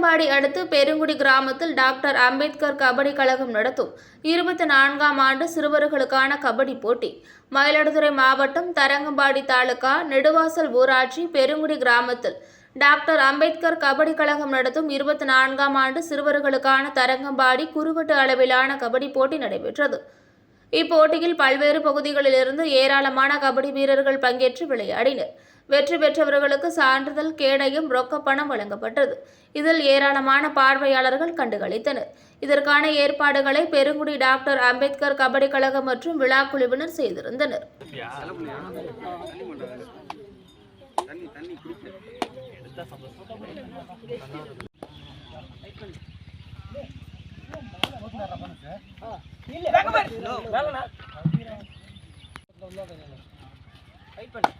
பெருங்குடி கிராமத்தில் டாக்டர் அம்பேத்கர் கபடி கழகம் நடத்தும். இருபத்தி நான்காம் ஆண்டு சிறுவர்களுக்கான கபடி போட்டி. மயிலாடுதுறை மாவட்டம் தரங்கம்பாடி தாலுகா நெடுவாசல் ஊராட்சி பெருங்குடி கிராமத்தில் டாக்டர் அம்பேத்கர் கபடி கழகம் நடத்தும் இருபத்தி நான்காம் ஆண்டு சிறுவர்களுக்கான தரங்கம்பாடி குறுவட்டு அளவிலான கபடி போட்டி நடைபெற்றது. இப்போட்டியில் பல்வேறு பகுதிகளிலிருந்து ஏராளமான கபடி வீரர்கள் பங்கேற்று விளையாடினர். வெற்றி பெற்றவர்களுக்கு சான்றிதழ் கேடயம் ரொக்க பணம் வழங்கப்பட்டது. இதில் ஏராளமான பார்வையாளர்கள் கண்டுகளித்தனர். இதற்கான ஏற்பாடுகளை பெருங்குடி டாக்டர் அம்பேத்கர் கபடி கழகம் மற்றும் விழா குழுவினர் செய்திருந்தனர். வெயிட் பண்ணு